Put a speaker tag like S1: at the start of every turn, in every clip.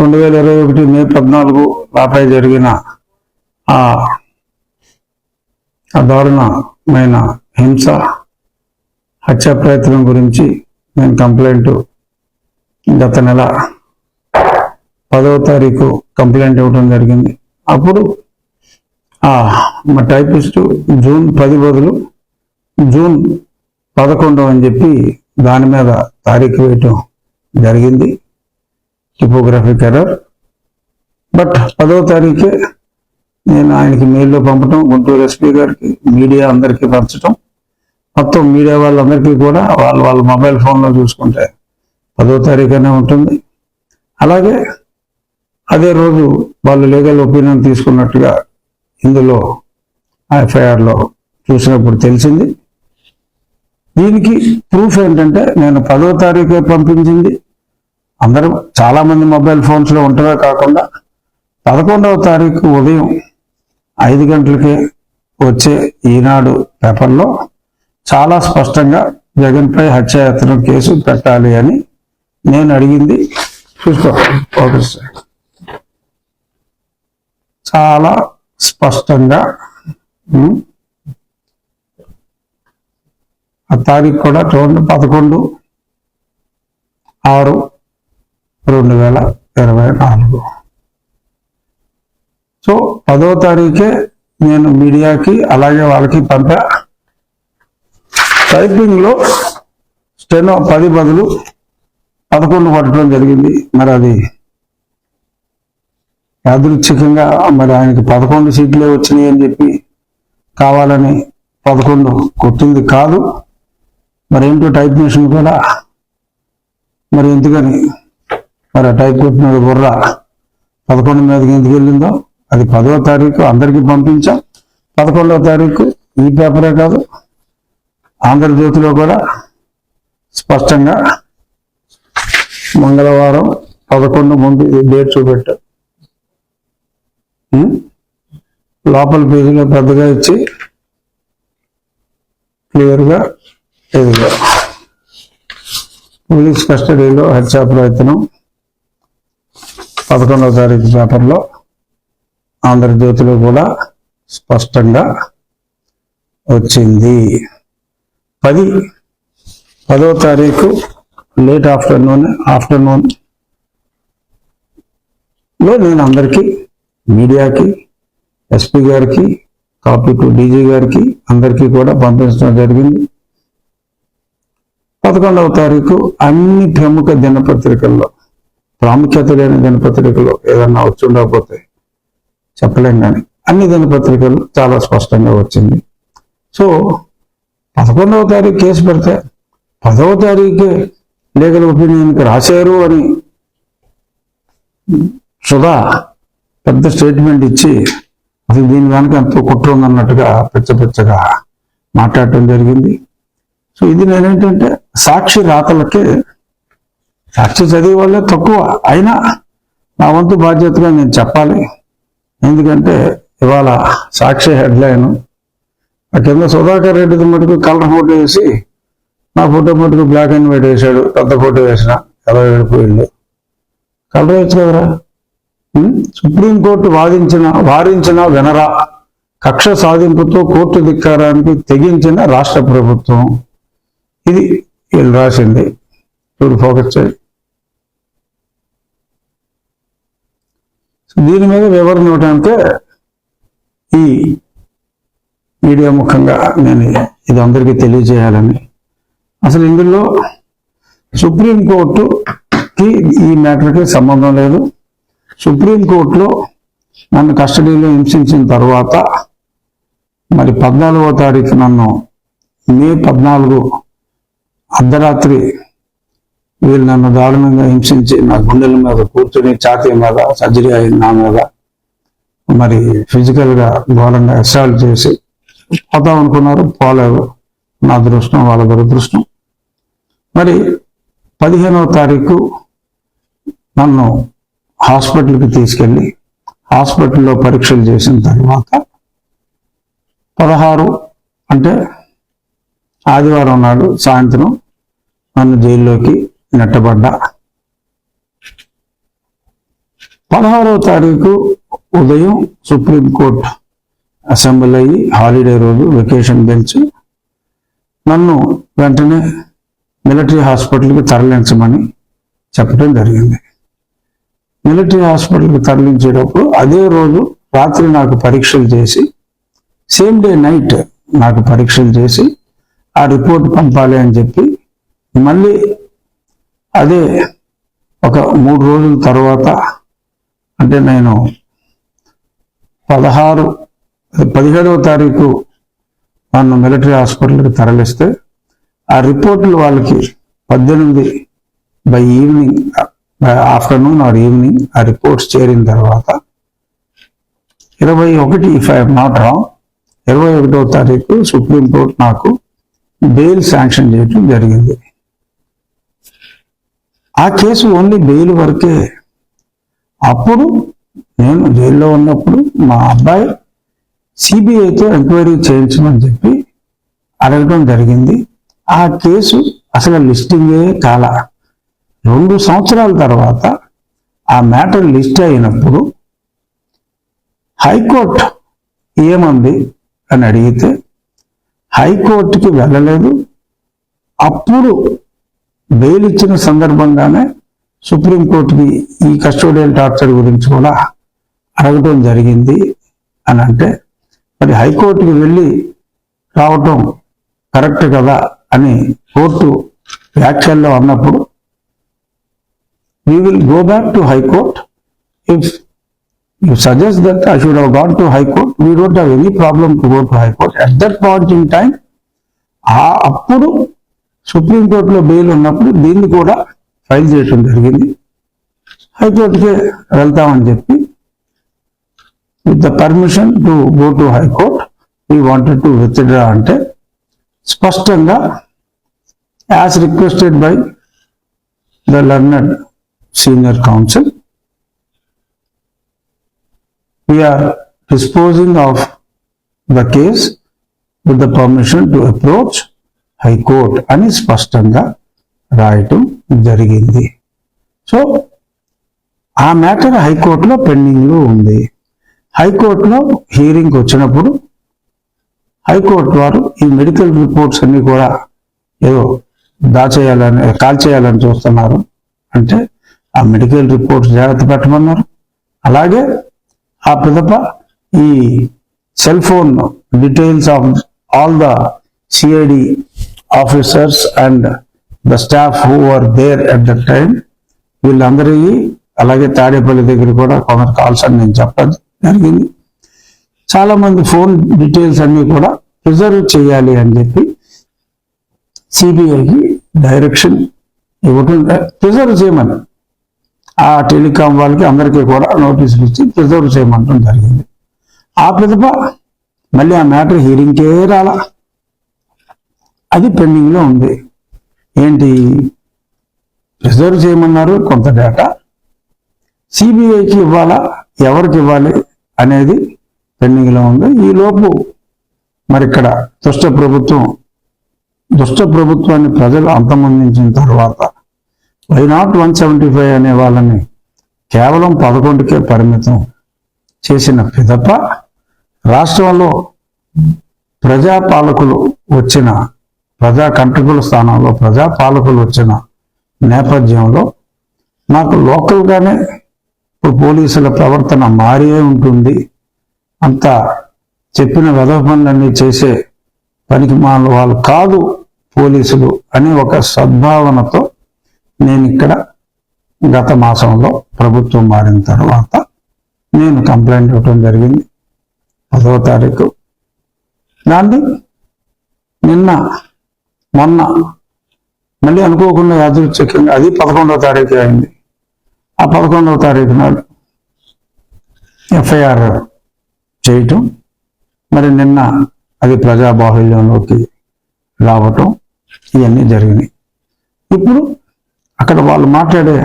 S1: రెండు వేల ఇరవై ఒకటి మే పద్నాలుగు నాపై జరిగిన ఆ దారుణమైన హింస హత్యా ప్రయత్నం గురించి నేను కంప్లైంట్ గత నెల పదవ తారీఖు కంప్లైంట్ ఇవ్వడం జరిగింది. అప్పుడు ఆ మా టైపిస్ట్ జూన్ పది బదులు జూన్ పదకొండు అని చెప్పి దాని మీద తారీఖు వేయటం జరిగింది. టిపోగ్రఫిక్ ఎర్రర్ బట్ పదవ తారీఖే నేను ఆయనకి మెయిల్లో పంపటం గుంటూరు ఎస్పీ గారికి మీడియా అందరికీ పంచటం. మొత్తం మీడియా వాళ్ళందరికీ కూడా వాళ్ళ వాళ్ళ మొబైల్ ఫోన్లో చూసుకుంటే పదో తారీఖునే ఉంటుంది. అలాగే అదే రోజు వాళ్ళు లీగల్ ఒపీనియన్ తీసుకున్నట్టుగా ఇందులో ఎఫ్ఐఆర్లో చూసినప్పుడు తెలిసింది. దీనికి ప్రూఫ్ ఏంటంటే నేను పదో తారీఖే పంపించింది. అందరూ చాలామంది మొబైల్ ఫోన్స్లో ఉంటమే కాకుండా పదకొండవ తారీఖు ఉదయం ఐదు గంటలకే వచ్చే ఈనాడు పేపర్లో చాలా స్పష్టంగా జగన్పై హత్యాయత్నం కేసు పెట్టాలి అని నేను అడిగింది. చూసుకో ఓకే సార్. చాలా స్పష్టంగా ఆ తారీఖు కూడా చూడండి పదకొండు ఆరు రెండు వేల ఇరవై నాలుగు. సో పదో తారీఖే నేను మీడియాకి అలాగే వాళ్ళకి పంపా. టైపింగ్లో స్టెనో పది బదులు పదకొండు పట్టడం జరిగింది. మరి అది యాదృచ్ఛికంగా మరి ఆయనకి పదకొండు సీట్లే వచ్చినాయి అని చెప్పి కావాలని పదకొండు కొట్టింది కాదు. మరి ఏంటో టైప్ మిషన్ కూడా మరి ఎందుకని మరి ఆ టైప్ కొట్టిన బుర్ర. పదకొండు మీదకి ఎందుకు వెళ్ళిందో? అది పదో తారీఖు అందరికీ పంపించాం. పదకొండవ తారీఖు ఈ పేపరే కాదు ఆంధ్రజ్యోతిలో కూడా స్పష్టంగా మంగళవారం పదకొండు ముందు డేట్ చూపెట్టారు లోపల పేజీలో పెద్దగా ఇచ్చి క్లియర్గా ఇదిగా పోలీస్ కస్టడీలో హత్యా ప్రయత్నం పదకొండవ తారీఖు పేపర్లో ఆంధ్రజ్యోతిలో కూడా స్పష్టంగా వచ్చింది. పది పదో తారీఖు లేట్ ఆఫ్టర్నూన్ ఆఫ్టర్నూన్. లో నేను అందరికీ మీడియాకి ఎస్పీ గారికి కాపీ టు డీజీ గారికి అందరికీ కూడా పంపించడం జరిగింది. పదకొండవ తారీఖు అన్ని ప్రముఖ దినపత్రికల్లో ప్రాముఖ్యత లేని దినపత్రికలు ఏదన్నా వచ్చిండకపోతే చెప్పలేం కానీ అన్ని దినపత్రికలు చాలా స్పష్టంగా వచ్చింది. సో పదకొండవ తారీఖు కేసు పెడితే పదవ తారీఖే లీగల్ ఒపీనియన్కి రాశారు అని సుధా పెద్ద స్టేట్మెంట్ ఇచ్చి అసలు దీని వెనక ఎంతో కుట్ర ఉందన్నట్టుగా పిచ్చ పిచ్చగా మాట్లాడటం జరిగింది. సో ఇది నేనేంటంటే సాక్షి రాతలకి సాక్షి చదివే వాళ్ళే తక్కువ. అయినా నా వంతు బాధ్యతగా నేను చెప్పాలి. ఎందుకంటే ఇవాళ సాక్షి హెడ్లైన్ ఆ కింద సుధాకర్ రెడ్డిది మటుకు కలర్ ఫోటో వేసి నా ఫోటో మటుకు బ్లాక్ అండ్ వైట్ వేసాడు పెద్ద ఫోటో వేసిన ఎలా వెళ్ళిపోయింది కలర్ వేయచ్చు కదరా? సుప్రీంకోర్టు వాదించిన వారించిన వినరా. కక్ష సాధింపుతో కోర్టు ధిక్కారానికి తెగించిన రాష్ట్ర ప్రభుత్వం. ఇది వీళ్ళు రాసింది. చూడు ఫోకస్ చేయండి సో దీని మీద వివరణ ఇవ్వడానికి ఈ మీడియా ముఖంగా నేను ఇది అందరికీ తెలియజేయాలని. అసలు ఇందులో సుప్రీంకోర్టుకి ఈ మ్యాటర్కి సంబంధం లేదు. సుప్రీంకోర్టులో నన్ను కస్టడీలో హింసించిన తర్వాత మరి పద్నాలుగో తారీఖు నన్ను మే పద్నాలుగు అర్ధరాత్రి వీళ్ళు నన్ను దారుణంగా హింసించి నా గుండెల మీద కూర్చుని ఛాతీ మీద సర్జరీ అయింది నా మీద. మరి ఫిజికల్గా ఘోరంగా అసాల్ట్ చేసి పోతాం అనుకున్నారు పోలేదు. నా దృష్టం వాళ్ళ దురదృష్టం. మరి పదిహేనవ తారీఖు నన్ను హాస్పిటల్కి తీసుకెళ్ళి హాస్పిటల్లో పరీక్షలు చేసిన తర్వాత పదహారు అంటే ఆదివారం నాడు సాయంత్రం నన్ను జైల్లోకి నెట్టబడ్డా. పదహారవ తారీఖు ఉదయం సుప్రీంకోర్టు అసెంబ్లీ అయ్యి హాలిడే రోజు వెకేషన్ బెంచ్. నన్ను వెంటనే మిలిటరీ హాస్పిటల్కి తరలించమని చెప్పడం జరిగింది. మిలిటరీ హాస్పిటల్కి తరలించేటప్పుడు అదే రోజు రాత్రి నాకు పరీక్షలు చేసి సేమ్ డే నైట్ నాకు పరీక్షలు చేసి ఆ రిపోర్ట్ పంపాలి అని చెప్పి మళ్ళీ అదే ఒక మూడు రోజుల తర్వాత అంటే నేను పదహారు పదిహేడవ తారీఖు నన్ను మిలిటరీ హాస్పిటల్కి తరలిస్తే ఆ రిపోర్టులు వాళ్ళకి పద్దెనిమిది by evening afternoon or evening ఆ రిపోర్ట్స్ చేరిన తర్వాత ఇరవై ఒకటి ఇఫ్ ఐఎమ్ నాట్ రాంగ్ ఇరవై ఒకటో తారీఖు సుప్రీంకోర్టు నాకు బెయిల్ శాంక్షన్ చేయడం జరిగింది. ఆ కేసు ఓన్లీ బెయిల్ వరకే. అప్పుడు నేను జైల్లో ఉన్నప్పుడు మా అబ్బాయి సిబిఐతో ఎంక్వైరీ చేయించమని చెప్పి అడగడం జరిగింది. ఆ కేసు అసలు లిస్టింగే కాల. రెండు సంవత్సరాల తర్వాత ఆ మ్యాటర్ లిస్ట్ అయినప్పుడు హైకోర్టు ఏమంది అని అడిగితే హైకోర్టుకి వెళ్ళలేదు. అప్పుడు బెయిల్ ఇచ్చిన సందర్భంగానే సుప్రీంకోర్టుకి ఈ కస్టోడియల్ టార్చర్ గురించి కూడా అడగటం జరిగింది అని అంటే మరి హైకోర్టుకి వెళ్ళి రావటం కరెక్ట్ కదా అని కోర్టు వ్యాఖ్యల్లో అన్నప్పుడు we will go back to high court if you suggest that I should have gone to high court we don't have any problem to go to high court at that point in time అప్పుడు సుప్రీంకోర్టులో bail ఉన్నప్పుడు దీన్ని కూడా file చేయడం జరిగింది. హైకోర్టుకే వెళ్తామని చెప్పి with the permission to go to high court we wanted to withdraw అంటే స్పష్టంగా as requested by the learned senior counsel we are disposing of the case with the permission to approach high court అని స్పష్టంగా రాయటం జరిగింది. So ఆ matter హైకోర్టులో పెండింగ్లో ఉంది. హైకోర్టులో హీరింగ్ వచ్చినప్పుడు హైకోర్టు వారు ఈ మెడికల్ రిపోర్ట్స్ అన్ని కూడా ఏదో దాచేయాలని కాల్ చేయాలని చూస్తున్నారు. అంటే ఆ మెడికల్ రిపోర్ట్స్ జాగ్రత్త పెట్టమన్నారు. అలాగే ఆ పిదప ఈ cell phone details of all the CID officers and the staff who are there at the time వీళ్ళందరి అలాగే తాడేపల్లి దగ్గర కూడా కొందరు కాల్స్ అని నేను చెప్పడం జరిగింది. చాలా మంది ఫోన్ డీటెయిల్స్ అన్ని కూడా ప్రిజర్వ్ చేయాలి అని చెప్పి సిబిఐకి డైరెక్షన్ ఇవ్వటం ప్రిజర్వ్ చేయమని ఆ టెలికాం వాళ్ళకి అందరికీ కూడా నోటీసులు ఇచ్చి ప్రిజర్వ్ చేయమంటం జరిగింది. ఆ పిదప మళ్ళీ ఆ మ్యాటర్ హీరింగ్కే రాలా. అది పెండింగ్లో ఉంది. ఏంటి? రిజర్వ్ చేయమన్నారు కొంత డేటా. సిబిఐకి ఇవ్వాలా? ఎవరికి ఇవ్వాలి అనేది పెండింగ్లో ఉంది. ఈలోపు మరి ఇక్కడ దుష్ట ప్రభుత్వం దుష్ట ప్రభుత్వాన్ని ప్రజలు అంతమొందించిన తర్వాత why not one seventy five అనే వాళ్ళని కేవలం పదకొండుకే పరిమితం చేసిన పిదప రాష్ట్రంలో ప్రజాపాలకులు వచ్చిన ప్రజా కంటకుల స్థానంలో ప్రజా పాలకులు వచ్చిన నేపథ్యంలో నాకు లోకల్గానే ఇప్పుడు పోలీసుల ప్రవర్తన మారే ఉంటుంది. అంత చెప్పిన వెధవ పనులన్నీ చేసే పనికి మాల వాళ్ళు కాదు పోలీసులు అనే ఒక సద్భావనతో నేను ఇక్కడ గత మాసంలో ప్రభుత్వం మారిన తర్వాత నేను కంప్లైంట్ ఇవ్వటం జరిగింది. పదవ తారీఖు. దాన్ని నిన్న మొన్న. మళ్ళీ అనుకోకుండా యాదృచ్ఛికంగా అది పదకొండవ తారీఖు అయింది. ఆ పదకొండవ తారీఖు నాడు ఎఫ్ఐఆర్ చేయటం. మరి నిన్న అది ప్రజాబాహుల్యంలోకి రావటం ఇవన్నీ జరిగినాయి. ఇప్పుడు అక్కడ వాళ్ళు మాట్లాడే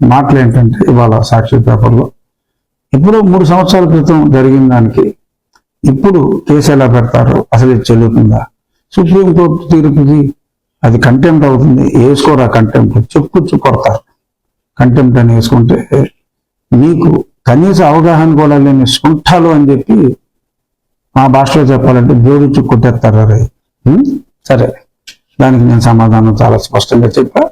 S1: మాటలు ఏంటంటే ఇవాళ సాక్షి పేపర్లో ఇప్పుడు మూడు సంవత్సరాల క్రితం జరిగిన దానికి ఇప్పుడు కేసు ఎలా పెడతారు? అసలు ఇది చెల్లుతుందా? సుప్రీంకోర్టు తీర్పుకి అది కంటెంప్ట్ అవుతుంది. వేసుకోరా కంటెంప్ట్ చెప్పుకొచ్చు కొడతారు కంటెంప్ట్ అని వేసుకుంటే మీకు కనీస అవగాహన కూడా లేని సుంఠాలు అని చెప్పి మా భాషలో చెప్పాలంటే జోడించి కొట్టేస్తారు. సరే దానికి నేను సమాధానం చాలా స్పష్టంగా చెప్పా.